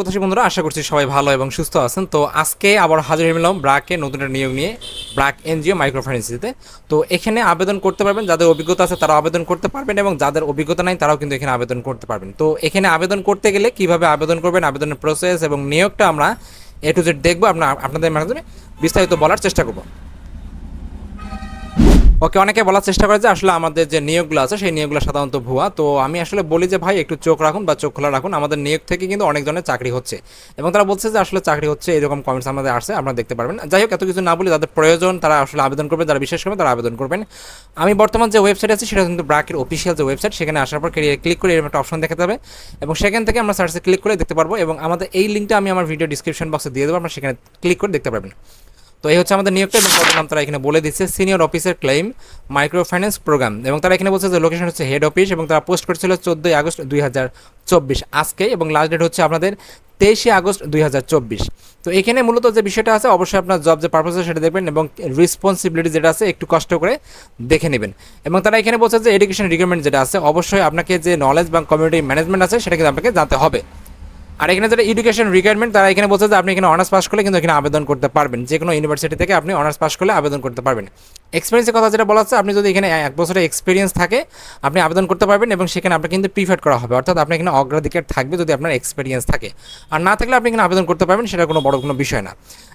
প্রত্যাশী বন্ধুরা, আশা করছি সবাই ভালো এবং সুস্থ আছেন। তো আজকে আবার হাজির মিলাম ব্রাকে নতুন একটা নিয়োগ নিয়ে ব্রাক এনজিও মাইক্রো ফাইন্যান্সিতে তো এখানে আবেদন করতে পারবেন, যাদের অভিজ্ঞতা আছে তারা আবেদন করতে পারবেন এবং যাদের অভিজ্ঞতা নাই তারাও কিন্তু এখানে আবেদন করতে পারবেন। তো এখানে আবেদন করতে গেলে কীভাবে আবেদন করবেন, আবেদনের প্রসেস এবং নিয়োগটা আমরা এ টু জেড দেখব, আপনার আপনাদের মাধ্যমে বিস্তারিত বলার চেষ্টা করব। ওকে অনেকে বলার চেষ্টা করে যে আসলে আমাদের যে নিয়োগগুলো আছে, সেই নিয়োগগুলো সাধারণত ভুয়া। তো আমি আসলে বলি যে, ভাই, একটু চোখ রাখুন বা চোখ খোলা রাখুন। আমাদের নিয়োগ থেকে কিন্তু অনেকজনের চাকরি হচ্ছে। এবং তারা বলছে যে, আসলে চাকরি হচ্ছে, এরকম কমেন্টস আমাদের আসছে, আপনারা দেখতে পারবেন। যাই হোক, এত কিছু না বলে যাদের প্রয়োজন তারা আসলে আবেদন করবেন, যারা বিশেষ করবেন তারা আবেদন করবেন। আমি বর্তমান যে ওয়েবসাইট আছে, সেটা কিন্তু ব্রাকের অফিসিয়াল যে ওয়েবসাইট সেখানে আসার পর ক্লিক করে এরকম একটা অপশন দেখাতে হবে। এবং সেখান থেকে আমরা সার্চে ক্লিক করে দেখতে পারব এবং আমাদের এই লিঙ্কটা আমি আমার ভিডিও ডিসক্রিপশন বক্সে দিয়ে দেবো, আপনারা সেখানে ক্লিক করে দেখতে পারবেন। তো এই হচ্ছে আমাদের নিয়োগটা এবং পদের নাম তারা এখানে বলে দিচ্ছে senior officer claim micro finance program এবং তারা এখানে বলছে যে লোকেশন হচ্ছে হেড অফিস এবং তারা পোস্ট করেছিল চোদ্দোই আগস্ট দুই হাজার চব্বিশ আজকে এবং লাস্ট ডেট হচ্ছে আপনাদের তেইশে আগস্ট দুই হাজার চব্বিশ। তো এখানে মূলত যে বিষয়টা আছে, অবশ্যই আপনার জব যে পারপাস সেটা দেখবেন এবং রেসপন্সিবিলিটি যেটা আছে একটু কষ্ট করে দেখে নেবেন। এবং তারা এখানে বলছে যে এডুকেশন রিকোয়ারমেন্ট যেটা আছে, অবশ্যই আপনাকে যে নলেজ বা কমিউনিটি ম্যানেজমেন্ট আছে সেটা কিন্তু আপনাকে জানতে হবে। আর এখানে যেটা এডুকেশন রিকোয়ারমেন্ট তারা এখানে বলছে যে আপনি এখানে অনার্স পাস করলে কিন্তু এখানে আবেদন করতে পারবেন। যে কোনো ইউনিভার্সিটি থেকে আপনি অনার্স পাস করলে আবেদন করতে পারবেন। এক্সপিরিয়েন্সের কথা যেটা বলা হচ্ছে, আপনি যদি এখানে এক বছরের এক্সপিরিয়েন্স থাকে, আপনি আবেদন করতে পারবেন এবং সেখানে আপনাকে কিন্তু প্রিফার করা হবে। অর্থাৎ আপনার এখানে অগ্রাধিকার থাকবে যদি আপনার এক্সপিরিয়েন্স থাকে। আর না থাকলে আপনি এখানে আবেদন করতে পারবেন, সেটা কোনো বড় কোনো বিষয় না।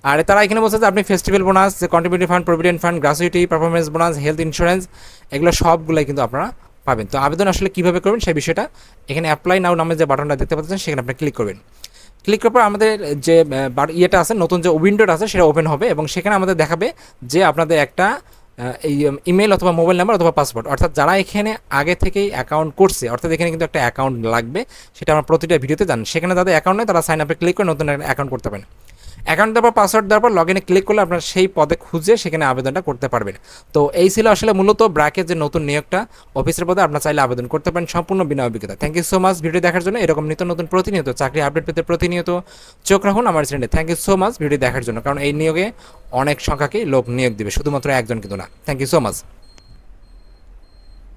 আর তারা এখানে বলছে যে আপনি festival bonus contributive fund provident fund gratuity performance bonus health insurance এগুলো সবগুলোই কিন্তু আপনারা পাবেন। তো আবেদন আসলে কীভাবে করবেন সেই বিষয়টা এখানে অ্যাপ্লাই নাও নামে যে বাটনটা দেখতে পাচ্ছেন সেখানে আপনি ক্লিক করবেন। ক্লিক করার পর আমাদের যে ইয়েটা আছে, নতুন যে উইন্ডোটা আছে সেটা ওপেন হবে এবং সেখানে আমাদের দেখাবে যে আপনাদের একটা এই ইমেল অথবা মোবাইল নাম্বার অথবা পাসওয়ার্ড অর্থাৎ যারা এখানে আগে থেকেই অ্যাকাউন্ট করছে, অর্থাৎ এখানে কিন্তু একটা অ্যাকাউন্ট লাগবে, সেটা আমরা প্রতিটা ভিডিওতে জানি। সেখানে যাদের অ্যাকাউন্ট নেই তারা সাইন আপে ক্লিক করে নতুন একটা অ্যাকাউন্ট করতে পারেন। অ্যাকাউন্ট দেওয়ার পর পাসওয়ার্ড দেওয়ার পর লগ ইনে ক্লিক করলে আপনার সেই পদে খুঁজে সেখানে আবেদনটা করতে পারবেন। তো এই ছিল আসলে মূলত ব্র্যাকের যে নতুন নিয়োগটা অফিসের পদে আপনার চাইলে আবেদন করতে পারেন সম্পূর্ণ বিনা অভিজ্ঞতা thank you so much video দেখার জন্য এরকম নিত্য নতুন প্রতিনিয়ত চাকরি আপডেট পেতে প্রতিনিয়ত চোখ রাখুন আমার চ্যানেলে। Thank you so much video দেখার জন্য, কারণ এই নিয়োগে অনেক সংখ্যাকেই লোক নিয়োগ দেবে, শুধুমাত্র একজন কিন্তু না। Thank you so much